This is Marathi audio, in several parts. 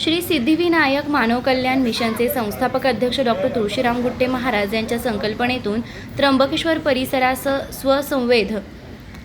श्री सिद्धिविनायक मानव कल्याण मिशनचे संस्थापक अध्यक्ष डॉक्टर तुळशीराम गुट्टे महाराज यांच्या संकल्पनेतून त्र्यंबकेश्वर परिसरास स्वसंवेध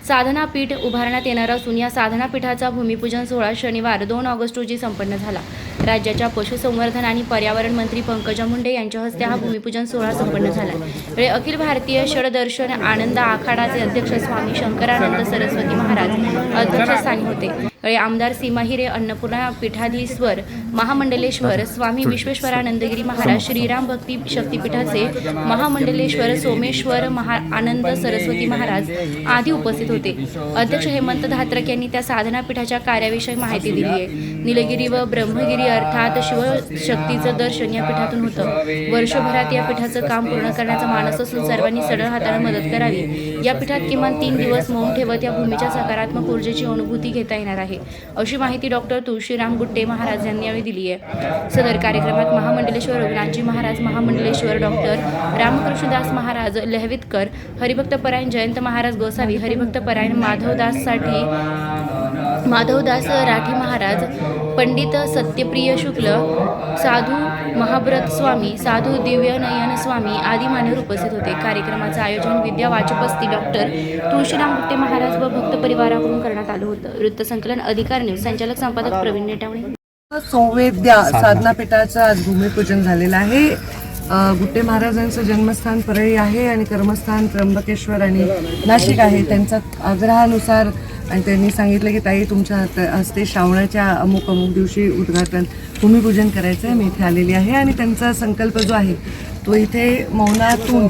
साधनापीठ उभारण्यात येणार असून या साधनापीठाचा भूमिपूजन सोहळा शनिवार दोन ऑगस्ट रोजी संपन्न झाला. राज्याच्या पशुसंवर्धन आणि पर्यावरण मंत्री पंकजा मुंडे यांच्या हस्ते हा भूमिपूजन सोहळा संपन्न झाला. वेळी अखिल भारतीय षडदर्शन आनंद आखाडाचे अध्यक्ष स्वामी शंकरानंद सरस्वती महाराज अध्यक्षस्थानी होते. आमदार सीमा हिरे अन्नपूर्णा पीठाधीश्वर महामंडलेश्वर स्वामी विश्वेश्वरानंदगिरी महाराज श्रीराम भक्ती शक्तीपीठाचे महामंडलेश्वर सोमेश्वर महा आनंद सरस्वती महाराज आदी उपस्थित होते. अध्यक्ष हेमंत धात्रक यांनी त्या साधना पीठाच्या कार्याविषयी माहिती दिली आहे. निलगिरी व ब्रह्मगिरी अर्थात शिवशक्तीचं दर्शन या पीठातून होतं. वर्षभरात या पीठाचं काम पूर्ण करण्याचा मानस असून सर्वांनी सडळ हाताने मदत करावी. या पीठात किमान तीन दिवस मौन ठेवत या भूमीच्या सकारात्मक ऊर्जेची अनुभूती घेता येणार आहे. अशी माहिती डॉक्टर तुळशीराम गुट्टे महाराज यांनी यावेळी दिली आहे. सदर कार्यक्रमात महामंडलेश्वर रघुनाथजी महाराज महामंडलेश्वर डॉक्टर रामकृष्णदास महाराज लहवितकर हरिभक्तपरायण जयंत महाराज गोसावी हरिभक्तपरायण माधवदाससाठी माधवदास राठी महाराज पंडित सत्यप्रिय शुक्ल साधू महाव्रत स्वामी साधू दिव्यनयन स्वामी आदी मान्यवर उपस्थित होते. कार्यक्रमाचं आयोजन विद्या वाचपस्ती डॉक्टर तुळशीराम गुट्टे महाराज व भक्त परिवाराकडून करण्यात आलं होतं. वृत्तसंकलन अधिकार न्यूज संचालक संपादक प्रवीण नेटावणे. संवेद्या साधनापीठाचं आज भूमिपूजन झालेलं आहे. गुट्टे महाराजांचं जन्मस्थान परळी आहे आणि कर्मस्थान त्र्यंबकेश्वर आणि नाशिक आहे. त्यांचा आग्रहानुसार आणि त्यांनी सांगितलं की ताई तुमच्या हस्ते श्रावणाच्या अमुक अमुक दिवशी उद्घाटन भूमिपूजन करायचं आहे मी इथे आलेली आहे. आणि त्यांचा संकल्प जो आहे तो इथे मौनातून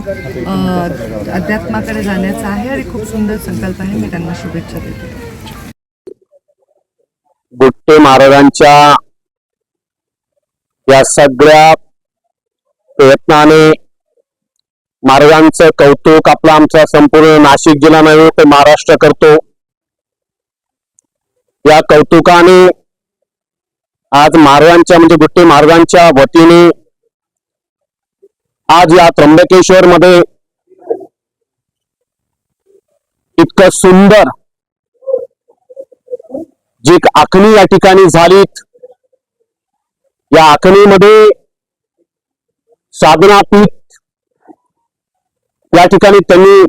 अध्यात्माकडे जाण्याचा आहे आणि खूप सुंदर संकल्प आहे. मी त्यांना शुभेच्छा देते. गुट्टे महाराजांच्या या सगळ्या प्रयत्नाने महाराजांचं कौतुक आपला आमचा संपूर्ण नाशिक जिल्हा नव्हे तर महाराष्ट्र करतो. या कौतुकाने आज महाराजांच्या म्हणजे गुट्टे महाराजांच्या वतीने आज या त्र्यंबकेश्वर मध्ये इतकं सुंदर जी आखणी या ठिकाणी झालीत. या आखणीमध्ये साधनापीठ या ठिकाणी त्यांनी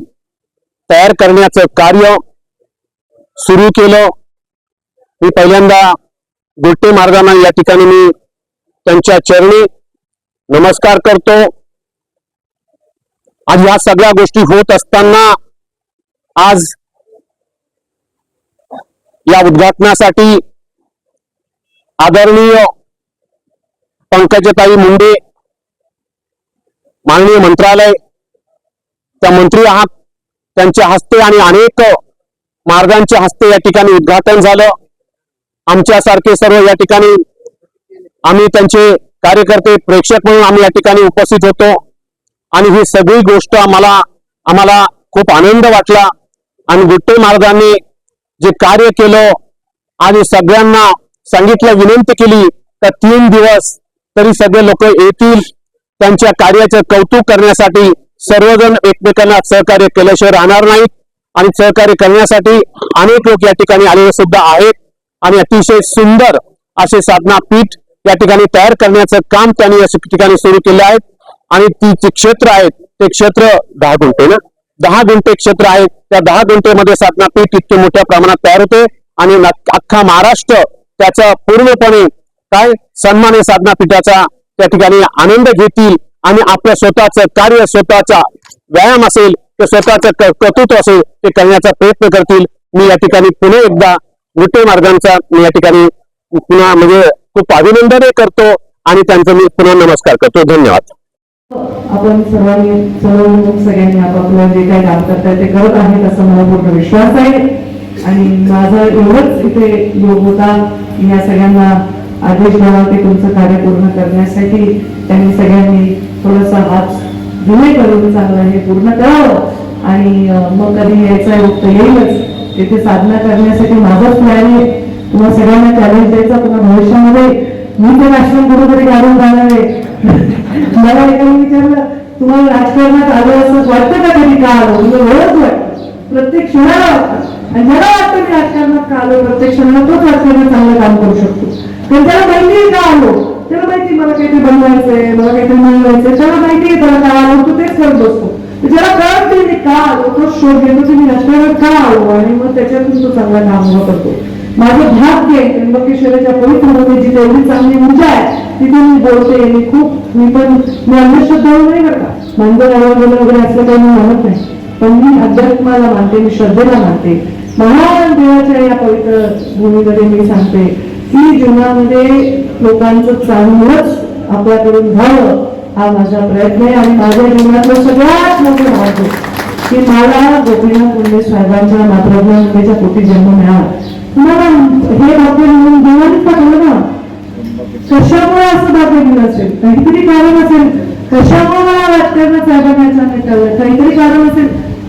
तयार करण्याचं कार्य सुरू केलं. मी पहिल्यांदा गोटे मार्गांना या ठिकाणी मी त्यांच्या चरणी नमस्कार करतो. आज या सगळ्या गोष्टी होत असताना आज या उद्घाटनासाठी आदरणीय पंकजताई मुंडे माननीय मंत्रालय त्या मंत्री आहात. त्यांच्या हस्ते आणि अनेक मार्गांच्या हस्ते या ठिकाणी उद्घाटन झालं. आमच्यासारखे सर्व या ठिकाणी आम्ही त्यांचे कार्यकर्ते प्रेक्षक म्हणून आम्ही या ठिकाणी उपस्थित होतो. आणि ही सगळी गोष्ट आम्हाला आम्हाला खूप आनंद वाटला. आणि गुट्टे मार्गाने जे कार्य केलं आणि सगळ्यांना सांगितलं विनंती केली तर तीन दिवस तरी सगळे लोक येतील. त्यांच्या कार्याचं कौतुक करण्यासाठी सर्वजण एकमेकांना सहकार्य केल्याशिवाय राहणार नाहीत. आणि सहकार्य करण्यासाठी अनेक लोक या ठिकाणी आलेले सुद्धा आहेत. आणि अतिशय सुंदर असे साधना पीठ या ठिकाणी तयार करण्याचं काम त्यांनी या ठिकाणी सुरू केले आहे. आणि ती जे क्षेत्र आहेत ते क्षेत्र दहा गुंठे ना? दहा गुंठे क्षेत्र आहे. त्या दहा गुंठेमध्ये साधना पीठ इतके मोठ्या प्रमाणात तयार होते. आणि अख्खा महाराष्ट्र त्याचा पूर्णपणे काय सन्मान साधना पीठाचा त्या ठिकाणी आनंद घेतील आणि आपल्या स्वतःचं कार्य स्वतःचा व्यायाम असेल ते स्वतःचं कर्तृत्व असेल ते करण्याचा प्रयत्न करतील. मी या ठिकाणी पुन्हा एकदा विठ्ठल मार्गांचा मी या ठिकाणी पुन्हा म्हणजे खूप अभिनंदनही करतो आणि त्यांचा मी पुन्हा नमस्कार करतो. धन्यवाद. आपण सर्वांनी सर्व सगळ्यांनी आपापलं जे काही काम करताय ते करत आहेत असा मला पूर्ण विश्वास आहे. आणि माझा एवढंच इथे योग होता. या सगळ्यांना आदेश द्यावा की तुमचं कार्य पूर्ण करण्यासाठी त्यांनी सगळ्यांनी थोडासा हात जुने करून चांगलं हे पूर्ण करावं. आणि मग कधी यायचा योग तर येईलच. येथे साधना करण्यासाठी माझाच प्लॅन आहे. तुम्हाला सगळ्यांना चॅलेंज द्यायचा पुन्हा भविष्यामध्ये मी ते राष्ट्रीय कुठेतरी काढून जाणार आहे. मला एकाने विचारलं तुम्हाला राजकारणात आलं असं वाटतं का कधी का आलो? म्हणजे वेळच प्रत्येक क्षणाला वाटतं. आणि मला वाटतं मी राजकारणात का आलो? प्रत्येक क्षणाला तोच राजकारणात चांगलं काम करू शकतो. कारण त्याला माहिती का आलो त्याला माहिती मला काहीतरी बनवायचंय मला काहीतरी मिळवायचंय. त्याला माहिती आहे त्याला काय आलो तो तेच करत बसतो. ज्याला कळत नाही का आलो तो शोध घेतो तुम्ही मी राजकारणात का आलो आणि मग त्याच्यातून तो चांगला काम करतो माझं भाग्य आहे त्र्यंबकेश्वराच्या पवित्रमध्ये जी एवढी चांगली ऊर्जा आहे तिथे मी बोलते मी खूप मी पण मी अंधश्रद्धा नाही. बरं का मांजर वगैरे असं काही मी म्हणत नाही. पण मी अध्यात्माला मानते मी श्रद्धेला मानते. महान देवाच्या या पवित्र भूमीमध्ये मी सांगते की जीवनामध्ये लोकांचं चांगलंच आपल्याकडून व्हावं हा माझा प्रयत्न आहे आणि माझ्या जीवनातलं सगळ्यात मोठं भाग की मला गोपीनाथ मुंडे साहेबांच्या मातृभा मुंडेच्या पोटी जन्म मिळाला. हे भाग्य म्हणून देवानेच पाठवलं ना कशामुळे असं भाग्य दिलं असेल? काहीतरी कारण असेल. कशामुळे मला वाटतं ना साहेबांना अचानक कळलं काहीतरी कारण असेल.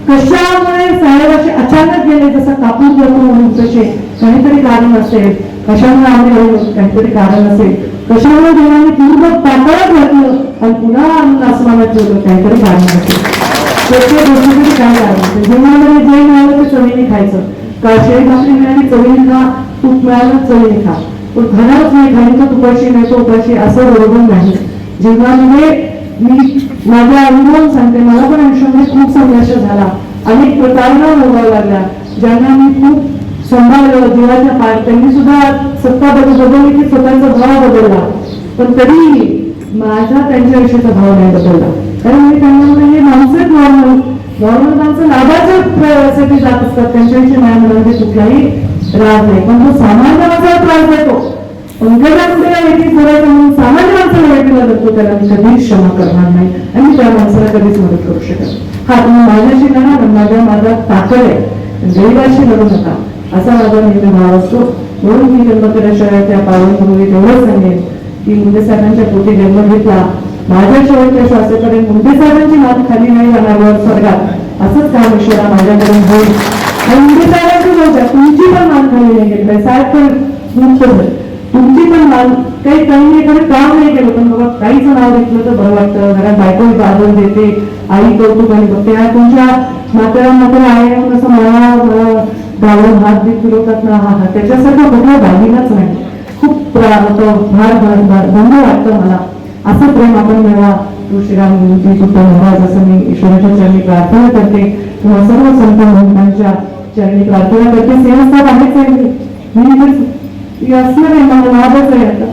कशामुळे साहेब असे अचानक गेले जसं कापूर जातो म्हणून तसे काहीतरी कारण असेल. कशामुळे आम्ही काहीतरी कारण असेल. कशामुळे देवाने पूर्ण पातळात घातलं आणि पुन्हा आम्ही आसमानात ठेवलं काहीतरी कारण प्रत्येक गोष्टीसाठी काय कारण जेवणामध्ये जे मिळालं ते चवीने खायचं. काळशेरी भाकरी मिळाली चवीने खा. तूप मिळालं चवीने खा. पण घराच नाही खाली तर तुपाशी नाही तो उपाशी असं बरोबर नाही. जीवनामध्ये मी माझ्या अनुभव सांगते. मला पण आयुष्यामध्ये खूप संघर्ष झाला. अनेक प्रतारणा भोगावं लागल्या. ज्यांना मी खूप सांभाळलं जीवाच्या पाठ त्यांनी सुद्धा सत्ता बदल बदलली की स्वतःचा भाव बदलला. पण तरीही माझा त्यांच्याविषयीचा भाव नाही बदलला. कारण मी त्यांना हे माणसंच नॉर्मल नॉर्मल माणसं लाभाच्यासाठी साठी जात असतात. त्यांच्याविषयी माझ्या मनामध्ये कुठलाही राग नाही. पण तो सामान्य माणसाला त्रास देतो. पंकजा कुठे वेगळीच म्हणून सामान्य माणसाला त्याला मी कधीच क्षमा करणार नाही आणि त्या माणसाला कधीच मदत करू शकत हा तुम्ही माझ्याशी लढा पण माझ्या माझा ताकद आहे. गरीबाशी लढू नका. असा माझा नेहमी भाव असतो. म्हणून मी त्र्यंबकेश्वराच्या पावनभूमीत एवढं सांगेन की मुंडे साहेबांच्या पोटी जन्म घेतला. माझ्या शेवटच्या श्वासेपर्यंत मुंडे साहेबांची मान खाली नाही जाणार स्वर्गात. असंच काम ईश्वरा माझ्याकडून होईल. मुंडे साहेबांची गोष्ट तुमची पण मान खाली नाही घेतलाय साहेब पण मुक्त तुमची पण मान काही काही नाही एखादं काम नाही केलं. पण बाबा काहीच नाव घेतलं तर बरं वाटतं. घरात बायको बाजून देते. आई कौतुक आणि बघते. तुमच्या म्हातारा म्हातारा आहे. असं मला मला हात बीत फिरवतात ना. हा हा. त्याच्यासारखं कुठला दागिनाच नाही. खूप भार भार भार धन्य वाटतं मला. असं प्रेम आपण मिळवा. तुळशीराम गुरुजी सुद्धा महाराज असं मी ईश्वराच्या चरणी प्रार्थना करते. किंवा सर्व संत महंतांच्या चरणी प्रार्थना करते. सेवास्थान आहेच आहे मी. असणार आहे. मला लाभच आहे आता.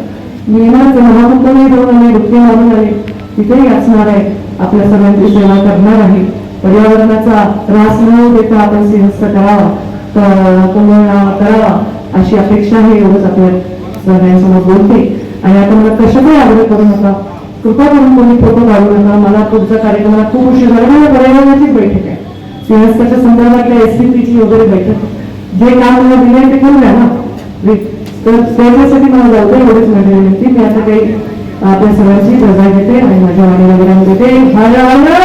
मी येणार महाकुंभही जाऊन आले डुबके मारून आले तिथेही असणार आहे. आपल्या सर्वांची सेवा करणार आहे. पर्यावरणाचा त्रास न देता आपण सिंहस्थ करावा. तर करावा अशी अपेक्षा आहे एवढंच आपल्या सगळ्यांसमोर बोलते आणि आता मला कशाचाही आग्रह करू नका? कृपा करून कोणी फोटो काढू नका. मला पुढच्या कार्यक्रमाला खूप उशीर झाला. मला पर्यावरणाचीच बैठक आहे. सिंहस्थाच्या संदर्भातल्या एस पी पीची वगैरे बैठक. जे काम मला दिले ते करू द्या ना तर त्याच्यासाठी मला जाऊ दे एवढीच माझी विनंती. मी आता काही आपल्या सगळ्यांची रजा घेते आणि माझ्या वाणी वगैरे देते माझ्या वाणीला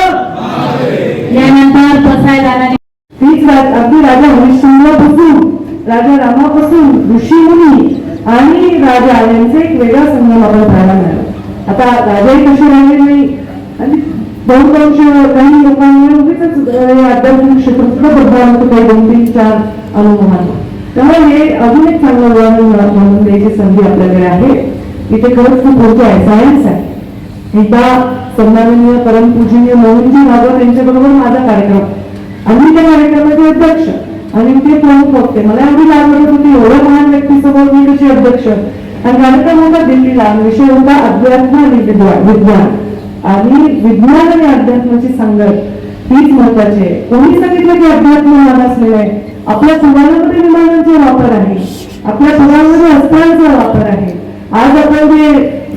यानंतर पसाय तीच राज- अगदी राजा हरिश्चंद्रापासून राजा रामापासून ऋषी मुनी आणि राजा यांचा एक वेगळा संगम आपण पाहायला मिळाला. आता राजाही कसे राहिले नाही? आणि बहुतांश काही लोकांमुळे उगीच आध्यात्मिक क्षेत्र सुद्धा बदलाव होतो काही दोन तीन चार अनुभवांना त्यामुळे हे अजून एक चांगलं उदाहरण म्हणून द्यायची संधी आपल्याकडे आहे. इथे खरंच खूप मोठी आहे सायन्स आहे. एकदा सन्माननीय परमपूजनीय मोहनजी भागवत यांच्याबरोबर माझा कार्यक्रम. आम्ही त्या कार्यक्रमाचे अध्यक्ष. आणि ते प्रमुख वक्ते मला एवढी लाज होती एवढ्या महान व्यक्तीसमोर मी कशी अध्यक्ष. आणि कार्यक्रम होता दिल्लीला. विषय होता अध्यात्म आणि विद्वान विज्ञान. आणि विज्ञान आणि अध्यात्माची संगत हीच महत्वाची आहे. कोणी सांगितलं की अध्यात्म मानसलेलं आहे आपल्या समाजामध्ये विमानांचा वापर आहे. आपल्या समाजामध्ये अस्त्रांचा वापर आहे. आज आपण जे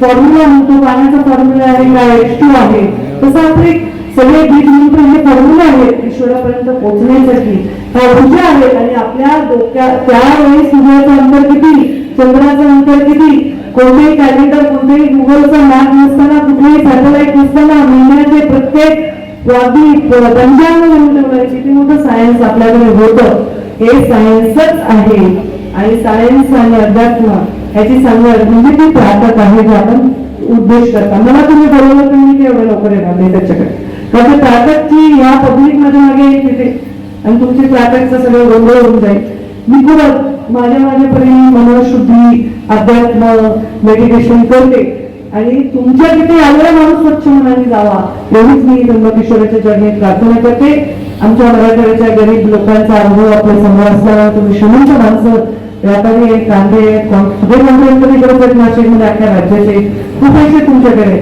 फॉर्म्युला म्हणतो पाण्याचा फॉर्म्युला आहे का एच टू आहे तसं आपले सगळे बीज मंत्र हे फॉर्म्युला आहेत. ईश्वरापर्यंत पोहोचण्यासाठी ह्या ऊर्जा आहेत आणि आपल्या डोक्या त्यावेळी सूर्याचं अंतर किती? चंद्राचं अंतर किती? कोणतेही कॅलेंडर कोणतेही गुगलचा मॅप नसताना कुठलेही सॅटेलाइट नसताना महिन्याचे प्रत्येक वादी पंचांग म्हणून ठेवलंय किती मोठं सायन्स आपल्याकडे होतं. हे सायन्सच आहे. आणि सायन्स आणि अध्यात्म ह्याची सांगड म्हणजे ती ताकद आहे जे आपण उद्देश करता. मला तुम्ही बरोबर तुम्ही मी एवढं लवकर येणार नाही त्याच्याकडे. कारण त्या ताकदची या पब्लिक माझ्या मागे येत. तिथे आणि तुमचे ताकदचं सगळं गोंधळ होऊन जाईल. मी खूप माझ्या माझ्या परी मनोशुद्धी अध्यात्म मेडिटेशन करते. आणि तुमच्या तिथे आलेला माणूस स्वच्छ मनाने जावा. एवढीच मी ब्रह्मकिशोराच्या चरणीत प्रार्थना करते. आमच्या मराठवाड्याच्या गरीब लोकांचा अनुभव आपल्यासमोर असताना तुम्ही श्रीमंत माणसं व्यापारी आहेत कांदे आहेत सगळे सगळे तुम्ही करत आहेत नाशिकमध्ये अख्ख्या राज्याचे खूप पैसे तुमच्याकडे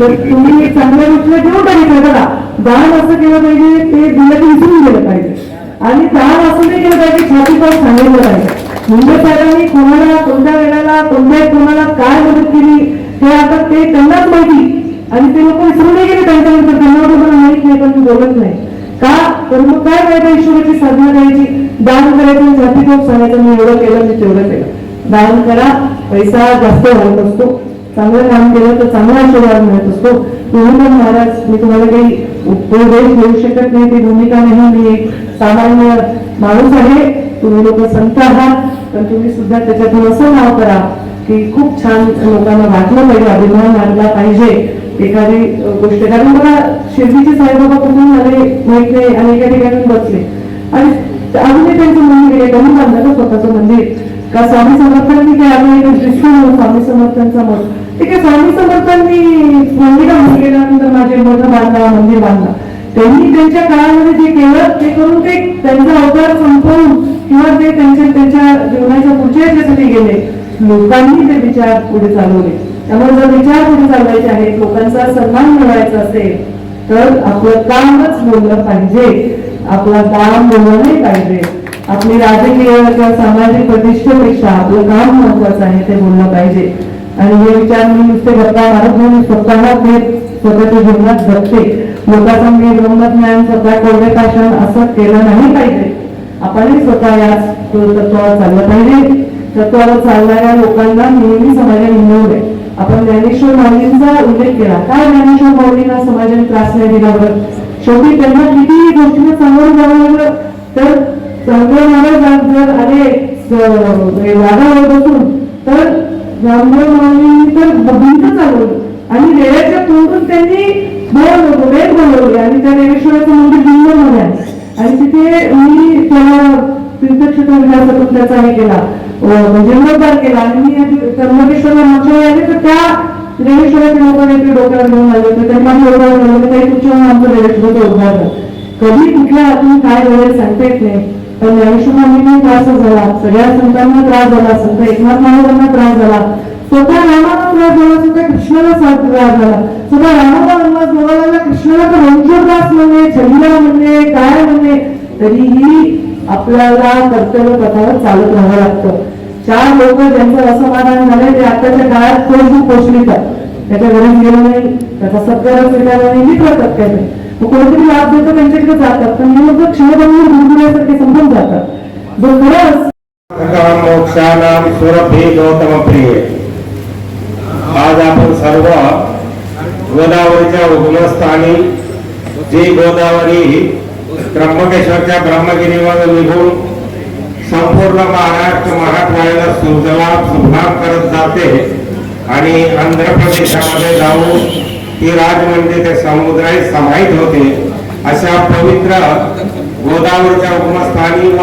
तर तुम्ही चांगल्या गोष्टीला घेऊन टाकायचं बघा दान असं केलं पाहिजे ते दिलं की विसरून गेलं पाहिजे. आणि दान असं नाही केलं पाहिजे छाती पाऊस सांगितलं पाहिजे मुंबई साहेबांनी कोणाला कोणत्या वेळेला कोणत्या कोणाला काय मदत केली ते आता ते त्यांनाच माहिती. आणि ते लोक विसरून गेले त्यांच्यानंतर. त्यांना मला माहीत नाही पण बोलत नाही. का? तर मग काय करायचं ईश्वराची साधना करायची? दान करायचं आणि जाती सांगायचं मी एवढं केलं मी तेवढं केलं. दान करा पैसा जास्त वाढत असतो. चांगलं काम केलं तर चांगला आशीर्वाद मिळत असतो. तुम्ही पण महाराज मी तुम्हाला काही उपदेश देऊ शकत नाही. ती भूमिका नाही मी एक सामान्य माणूस आहे. तुम्ही लोक संत आहात. पण तुम्ही सुद्धा त्याच्यातून असं नाव करा की खूप छान लोकांना वाटलं पाहिजे अभिमान वाटला पाहिजे. एखादी गोष्ट कारण मला शिर्डीचे साईबाबा कुठून आले माहीत नाही आणि एका ठिकाणी बसले. आणि अजूनही त्यांचं मंदिर आहे त्यांनी बांधलं स्वतःचं मंदिर. का स्वामी समर्थांनी काय आम्ही एक दृष्टी स्वामी समर्थांचा मत? ठीक आहे स्वामी समर्थांनी मंदिर केल्यानंतर माझे मठ बांधला मंदिर म्हणजे बांधला. त्यांनी त्यांच्या काळामध्ये जे केलं ते करून ते त्यांचा अवतार संपवून किंवा ते त्यांच्या त्यांच्या जीवनाच्या पुढच्या याच्यासाठी गेले. लोकांनी ते विचार पुढे चालवले. त्यामुळे जर विचार पुढे चालवायचे आहेत लोकांचा सन्मान मिळवायचा असेल तर आपलं कामच बोललं पाहिजे. आपला काम बोललं नाही पाहिजे. आपली राजकीय किंवा सामाजिक प्रतिष्ठेपेक्षा आपलं काम महत्वाचं आहे ते बोललं पाहिजे. आणि हे विचार मी नुसते गप्पा मारत नाही मी स्वतः ते स्वतःच्या जीवनात जगते. लोकांचा मी ब्रह्मज्ञान स्वतः कोरडे पाषाण असं केलं नाही पाहिजे. आपणही स्वतः या तत्वावर चाललं पाहिजे. तत्वावर चालणाऱ्या लोकांना नेहमी समाजात हिंदवले आपण ज्ञानेश्वर माऊलींचा उल्लेख केला. काय ज्ञानेश्वर माऊलींना समाजाने त्रास नाही दिला बरं? शेवटी त्यांना किती गोष्टींना चांगलं जावं लागलं तर चांगलं जर आले वादा वादावर बसून तर रामदेव माऊलींनी तर भिंत चालवली. आणि रेड्याच्या तोंडून त्यांनी बोलवलं वेद बोलवले आणि त्या रेडेश्वराचं मंदिर बिंदूमध्ये आहे. आणि तिथे मी त्याला तीर्थक्षेत्र विकासातून त्याचा हे केला जीर्णोद्धार म्हणजे केला. आणि मी आधी मागच्या वेळी आले तर त्या रेडेश्वराच्या लोकांनी डोक्याला घेऊन आले होते. त्यांनी माझ्या उद्धार काही तुमच्या आमचं रेडेश्वराचं उद्घाटन कधी कुठल्या हातून काय वगैरे सांगता येत नाही. पण ज्ञानेश्वरांनी त्रास झाला. सगळ्या संतांना त्रास झाला संत एकनाथ महाराजांना त्रास झाला. स्वतः रामाला त्रास झाला स्वतः कृष्णाला सा- त्रास झाला. स्वतः रामाला वनवास भोगायला कृष्णाला तर वंशोदास म्हणणे छंदला म्हणणे काय म्हणणे तरीही आपल्याला कर्तव्य पथावर चालत राहावं लागतं. चार लोक ज्यांचं असमाधान झालंय ते आताच्या काळात कोण पोचली त्याच्या घरी गेलं नाही त्याचा सत्कार स्वीकारला नाही मी करतात काय मग कोणतरी लाभ देतो त्यांच्याकडे जातात पण हे लोक क्षणभंगूर गुरगुरण्यासारखे संपून जातात. जो खरंच मोक्षानाम सुरभि गौतम प्रिय आज आपण सर्व गोदावरीच्या उगमस्थानी जी गोदावरी त्र्यंबकेश्वरच्या ब्रह्मगिरीवर निघून संपूर्ण महाराष्ट्र मराठवाड्याला सुजला सुभाग करत जाते आणि आंध्र प्रदेशामध्ये जाऊन ती म्हणजे ते समुद्रात समाहित होते अशा पवित्र गोदावरीच्या उपमस्थानी व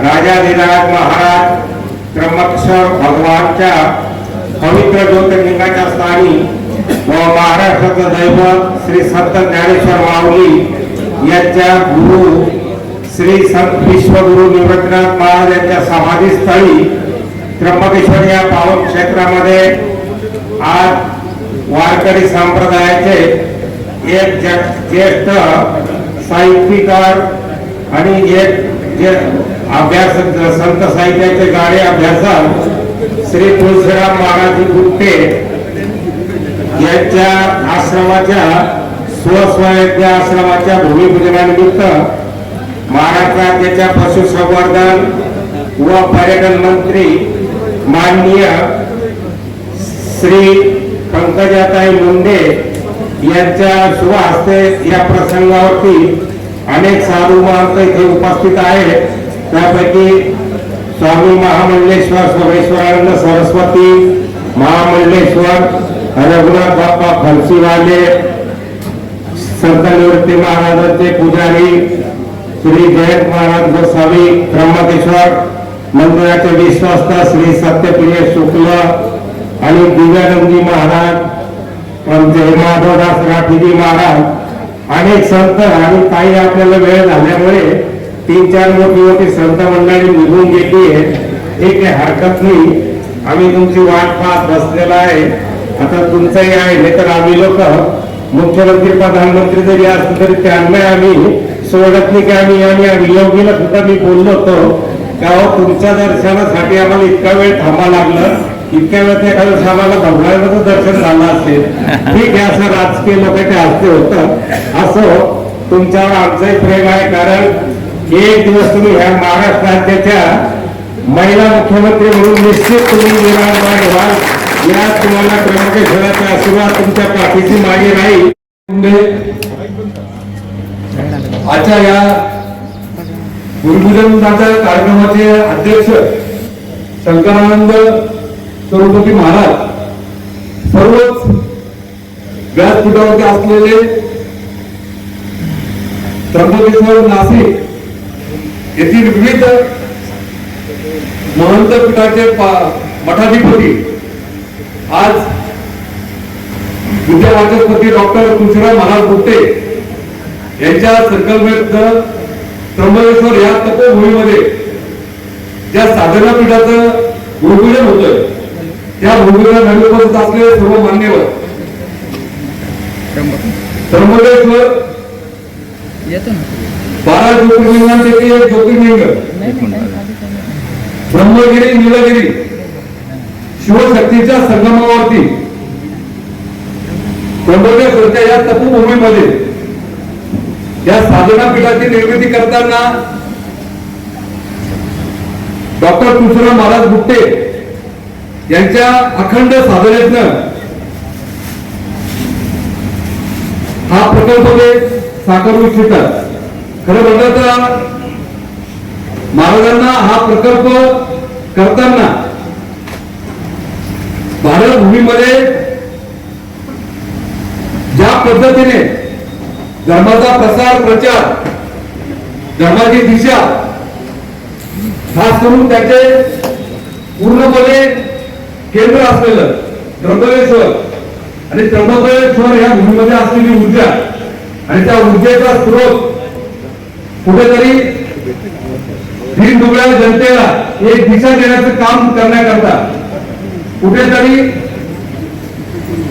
राजाधिराज महाराज त्र्यंबकेश्वर भगवानच्या पवित्र ज्योतिर्लिंगाच्या स्थानी व महाराष्ट्राचं दैवत श्री संत ज्ञानेश्वर माऊली यांच्या गुरु श्री संत विश्वगुरु निवृत्तीनाथ महाराज यांच्या समाधीस्थळी त्र्यंबकेश्वर या पावन क्षेत्रामध्ये आज वारकरी संप्रदायाचे एक ज्येष्ठ साहित्यकार आणि एक जे अभ्यास संत साहित्याचे गाडे अभ्यासक श्री तुळशीराम महाराज गुप्ते यांच्या आश्रमाच्या स्वस्वयज्ञ आश्रमाच्या भूमिपूजनानिमित्त महाराष्ट्र राज्याच्या पशुसंवर्धन व पर्यटन मंत्री माननीय श्री पंकजाताई मुंडे यांच्या शुभ हस्ते या प्रसंगावरती अनेक साधू महंत इथे उपस्थित आहेत. त्यापैकी स्वामी महामंडलेश्वर सोमेश्वरानंद सरस्वती महामंडलेश्वर रघुनाथ बाप्पा फलसीवाले संत निवृत्ती महाराजांचे पुजारी श्री जयंत महाराज गोसावी त्र्यंबकेश्वर मंदिराचे विश्वस्त श्री सत्यप्रिय शुक्ल आणि दिव्यानंदी महाराज आमचे माधवदास राठीजी महाराज अनेक संत आणि काही आपल्याला वेळ झाल्यामुळे तीन चार मोठी मोठी संत मंडळी निघून गेली आहे ठीक आहे हरकत नाही आम्ही तुमची वाट पाहत बसलेला आहे. आता तुमचंही आहे तर आम्ही लोक मुख्यमंत्री प्रधानमंत्री जरी असले तरी त्यांना आम्ही सोडत नाही की आम्ही आणि आम्ही योगीला सुद्धा मी बोललो होतो. का हो, तुमच्या दर्शनासाठी आम्हाला इतका वेळ थांबा लागलं? इतक्या वेळात एखाद्या वेळेस आम्हाला भगवानाचं दर्शन झालं असेल ठीक आहे असं राजकीय लोकांच्या हस्ते होतं. असो हो, तुमच्यावर आमचंही प्रेम आहे कारण एक दिवस तुम्ही ह्या महाराष्ट्र राज्याच्या महिला मुख्यमंत्री म्हणून निश्चित तुम्ही निर्माण व्हाल. या तुम्हाला त्र्यंबकेश्वराचा आशीर्वाद तुमच्या पाठीची मागे राहील. आजच्या या गुरुपूजन कार्यक्रमाचे अध्यक्ष शंकरानंद स्वरूपती महाराज सर्वच व्यासपीठावरती असलेले त्र्यंबकेश्वर नाशिक येथील विविध महंत पीठाचे मठाधिपती आज विद्यावाचस्पती डॉक्टर तुळशीराम महाराज गुप्ते यांच्या संकल्पेत त्र्यंबकेश्वर या तपोभूमीमध्ये ज्या साधना पीठाचं गुरुपूजन होतं त्या भूमीला नवी उपस्थित असलेले सर्व मान्यवर. त्र्यंबकेश्वर बारा ज्योतिर्लिंगांपैकी एक ज्योतिर्लिंग. ब्रह्मगिरी निलगिरी शिवशक्तीच्या संगमावरती. त्र्यंबकेश्वरच्या या तपोभूमीमध्ये. या साधना पीठाची निर्मिती करताना डॉक्टर तुळशीराम महाराज गुप्ते यांच्या अखंड साधनेतनं हा प्रकल्प ते साकारू इच्छितात खरं म्हणलं तर महाराजांना हा प्रकल्प करताना भारतभूमीमध्ये ज्या पद्धतीने धर्माचा प्रसार प्रचार धर्माची दिशा खास करून त्याचे पूर्णपणे केंद्र असलेलं त्र्यंबकेश्वर. आणि त्र्यंबकेश्वर या भूमीमध्ये असलेली ऊर्जा. आणि त्या ऊर्जेचा स्रोत कुठेतरी दीनदुबळ्या जनतेला एक दिशा देण्याचं काम करण्याकरता कुठेतरी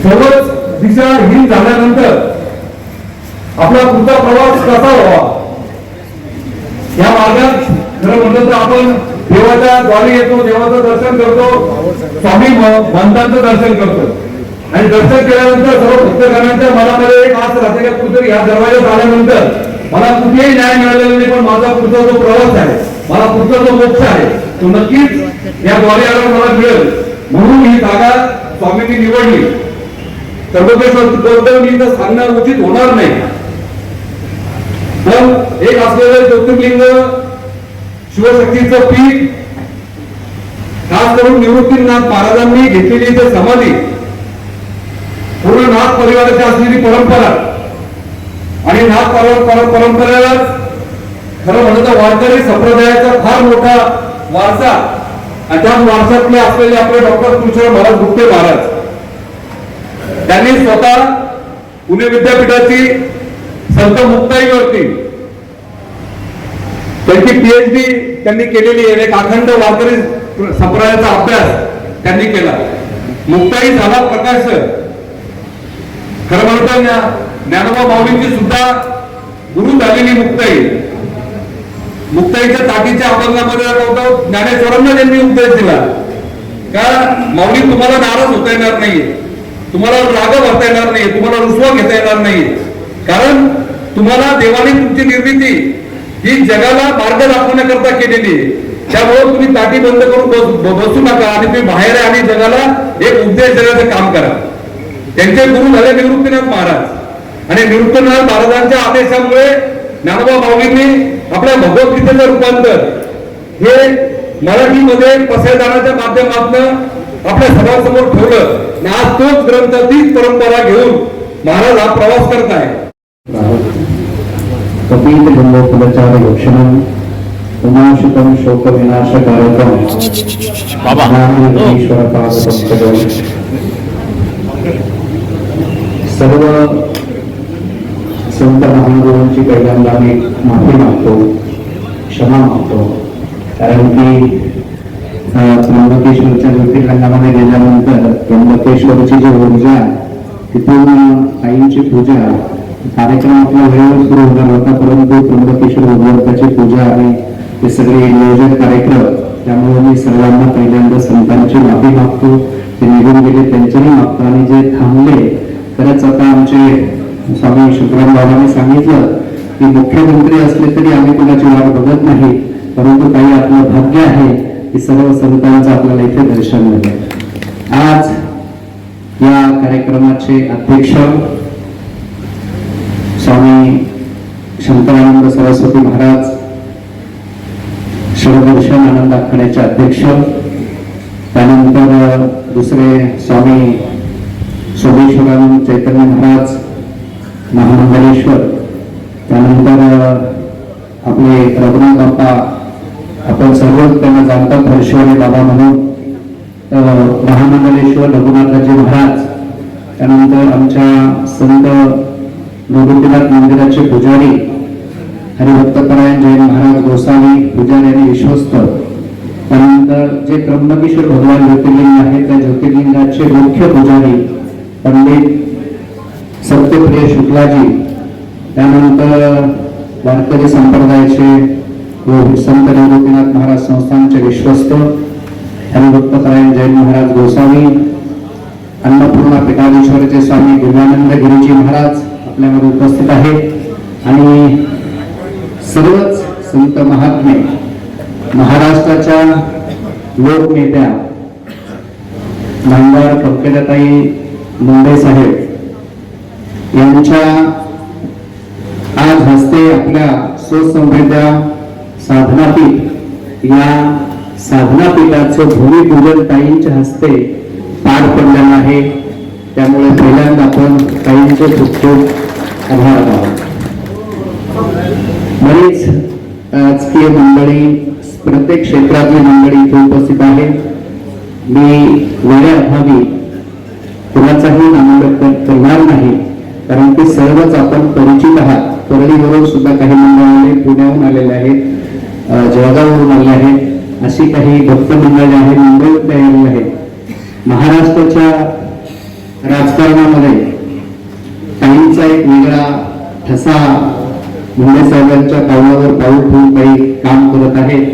सर्वच दिशाहीन झाल्यानंतर आपला पुढचा प्रवास कसा व्हावा? या मार्गात खरं म्हटलं तर आपण देवाच्या द्वारे येतो देवाचं दर्शन करतो स्वामी म- दर्शन करतो. आणि दर्शन केल्यानंतर सर्व भक्तगणांच्या मनामध्ये एक आस राहते का कुठेतरी या दरवाज्यात आल्यानंतर मला कुठेही न्याय मिळालेला नाही पण माझा पुढचा जो प्रवास आहे मला पुढचा जो मोक्ष आहे तो नक्कीच या द्वारे आल्यावर मला मिळेल. म्हणून ही जागा स्वामींनी निवडली. त्र्यंबकेश्वर बद्दल मी सांगणं उचित होणार नाही. पण एक असलेलं ज्योतिर्लिंग शिवशक्तीचं पीठ खास करून निवृत्तीनाथ महाराजांनी घेतलेली इथे समाधी. पूर्ण नाथ परिवाराची असलेली परंपरा. आणि नाथ पर- परंपरेला खरं म्हणलं तर वारकरी संप्रदायाचा फार मोठा वारसा. आणि त्याच वारसातले असलेले आपले डॉक्टर तुळशीराम महाराज गुप्ते महाराज. त्यांनी स्वतः पुणे विद्यापीठाची संत मुक्ताईवरती त्यांची पीएचडी त्यांनी केलेली आहे. एक अखंड वारकरी संप्रदायाचा अभ्यास त्यांनी केला. मुक्ताई झाला प्रकाश खरं म्हणता ज्ञानोबा माऊलींची सुद्धा गुरु झालेली मुक्ताई. मुक्ताईच्या ताकीच्या अभंगामध्ये होतो. ज्ञानेश्वरांना त्यांनी उपदेश दिला. का माऊली तुम्हाला नाराज होता येणार नाही तुम्हाला राग भरता येणार नाही तुम्हाला रुसवा घेता येणार नाही कारण तुम्हाला देवाने तुमची निर्मिती ही जगाला मार्ग दाखवण्याकरता केलेली आहे. त्यामुळे तुम्ही ताटी बंद करून बस- बसू नका आणि तुम्ही बाहेर आहे आणि जगाला एक उपदेश देण्याचं काम करा. त्यांचे गुरु झाले निवृत्तीनाथ महाराज. आणि निवृत्तीनाथ महाराजांच्या आदेशामुळे ज्ञानोबा माऊलींनी आपल्या भगवद्गीतेचं रूपांतर हे मराठीमध्ये पसरदानाच्या माध्यमातून आपल्या सभासमोर ठेवलं. आज तोच ग्रंथ तीच परंपरा घेऊन महाराज हा प्रवास करत आहे. कपिल लक्षणम उमाशुतम शोक ईश्वर पादपंकजम सर्व संत महागुरूंची पहिल्यांदा मी माफी मागतो क्षमा मागतो कारण की त्र्यंबकेश्वरच्या ज्योतिर्लिंगामध्ये गेल्यानंतर त्र्यंबकेश्वरची जी ऊर्जा तिथून आईंची पूजा कार्यक्रम आपला वेळेवर सुरू होणार होता परंतु त्र्यंबकेश्वर भगवंताची पूजा आणि ते सगळे नियोजन कार्यक्रम त्यामुळे मी सर्वांना पहिल्यांदा संतांची माफी मागतो. ते निघून गेले त्यांच्याही मागतो आणि जे थांबले खरंच आता आमचे स्वामी शुक्राम बाबांनी सांगितलं की मुख्यमंत्री असले तरी आम्ही कुणाची वाट बघत नाही परंतु काही आपलं भाग्य आहे की सर्व संतांचं आपल्याला इथे दर्शन मिळतं आज या कार्यक्रमाचे अध्यक्ष स्वामी शंकरानंद सरस्वती महाराज शिवदर्शन आनंद आखाड्याचे अध्यक्ष त्यानंतर दुसरे स्वामी सोमेश्वरानंद चैतन्य महाराज महामंडलेश्वर त्यानंतर आपले रघुनाथ बाप्पा आपण सर्वच त्यांना जाणतात हर्षवारी बाबा म्हणून अं, महामंडलेश्वर रघुनाथराजे महाराज त्यानंतर आमच्या संत निवृत्तीनाथ मंदिराचे पुजारी हरिभक्तपरायण जैन महाराज गोसावी पुजारी आणि विश्वस्त. त्यानंतर जे त्र्यंबकेश्वर भगवान ज्योतिर्लिंग आहे त्या ज्योतिर्लिंगाचे मुख्य पुजारी पंडित सत्यप्रिय शुक्लाजी त्यानंतर वारकरी संप्रदायाचे व संत निवृत्तीनाथ महाराज संस्थानचे विश्वस्त हरिभक्तपरायण जैन महाराज गोसावी अन्नपूर्णा पिठाधीश्वरचे स्वामी दिव्यानंद गिरीजी महाराज आपल्यामध्ये उपस्थित आहेत. आणि सर्वच संत महात्मे महाराष्ट्राच्या लोकनेत्या नामदार पंकजाताई मुंबई साहेब यांच्या आज हस्ते आपल्या स्वसमृद्ध्या साधनापीठ या साधनापीठाचं भूमिपूजन ताईंच्या हस्ते पार पडलेलं आहे. त्यामुळे पहिल्यांदा आपण ताईंचे खूप खूप आभार आहोत बरीच राजकीय मंडळी प्रत्येक क्षेत्रातली मंडळी इथे उपस्थित आहे मी वेळेअभावी कुणाचाही नामोल्लेख करणार नाही कारण ते सर्वच आपण परिचित आहात. परळीवरून सुद्धा काही मंडळ आले पुण्याहून आलेले आहेत जळगाववरून आले आहेत अशी काही भक्त मंडळे आहेत मुंबईत आलेली आहेत. महाराष्ट्राच्या राजकारणामध्ये काहींचा एक वेगळा ठसा मुंडे साहेबांच्या पावलावर पाऊल ठेवून काही काम करत आहेत.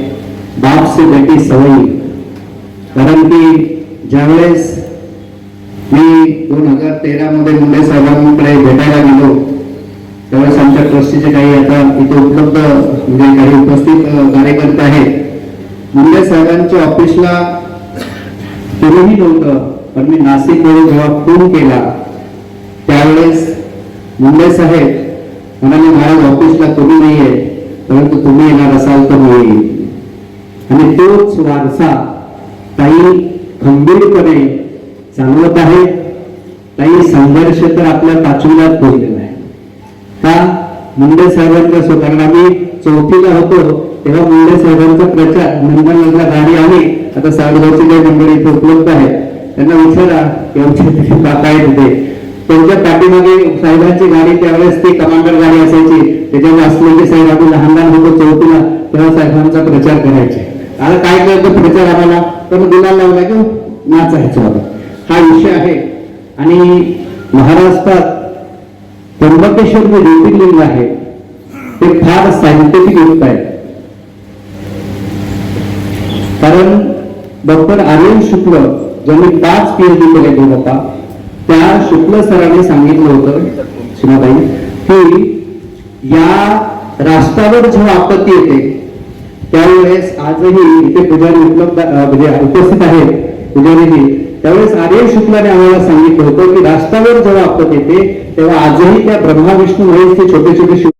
बाप से बेटी सवयी. कारण की ज्यावेळेस मी दोन हजार तेरा मध्ये मुंडे साहेबांकडे भेटायला गेलो त्यावेळेस आमच्या ट्रस्टीचे काही आता इथे उपलब्ध म्हणजे काही उपस्थित कार्यकर्ते आहेत. मुंडे साहेबांच्या ऑफिसला कोणीही नव्हतं पण मी नाशिकमध्ये जेव्हा फोन केला त्यावेळेस मुंडे साहेब म्हणाले महाराज ऑफिसला कोणी नाहीये परंतु तुम्ही येणार असाल तर मी येईल आणि तोच वारसा ताई खंबीरपणे चालवत आहे. ताई संघर्ष तर आपल्या पाचवीलाच पोहोचलेला आहे. का? मुंडे साहेबांच्या स्वतःला मी चौथीला होतो तेव्हा मुंडे साहेबांचा प्रचार नंदनला गाडी आली. आता साडगावची काही नंबर इथे उपलब्ध आहे. त्यांना विचारा की आमच्या काका आहे तिथे त्यांच्या पाठीमागे साहेबांची गाडी त्यावेळेस ती कमांडर गाडी असायची. त्याच्यावर असलेली साहेब आपण लहान लहान होतो चौथीला. तेव्हा साहेबांचा प्रचार करायचे. आता काय करतो प्रचार आम्हाला? पण गुलाल लावला की नाचायचो हा विषय आहे. आणि महाराष्ट्रात त्र्यंबकेश्वर जे ज्योतिर्लिंग आहे ते फार सायंटिफिक युक्त आहे. कारण डॉक्टर आर्यन शुक्ल ज्यांनी पाच पीएचडी केले होता त्या शुक्ल सरांनी सांगितलं होतं सीमाताई की या राष्ट्रावर जेव्हा आपत्ती येते त्यावेळेस आजही इथे पुजारी उपलब्ध म्हणजे उपस्थित आहेत पुजारीजी त्यावेळेस आर्य शुक्लाने आम्हाला सांगितलं होतं की राष्ट्रावर जेव्हा आपत्ती येते तेव्हा आजही त्या ब्रह्मा विष्णू महेश छोटे छोटे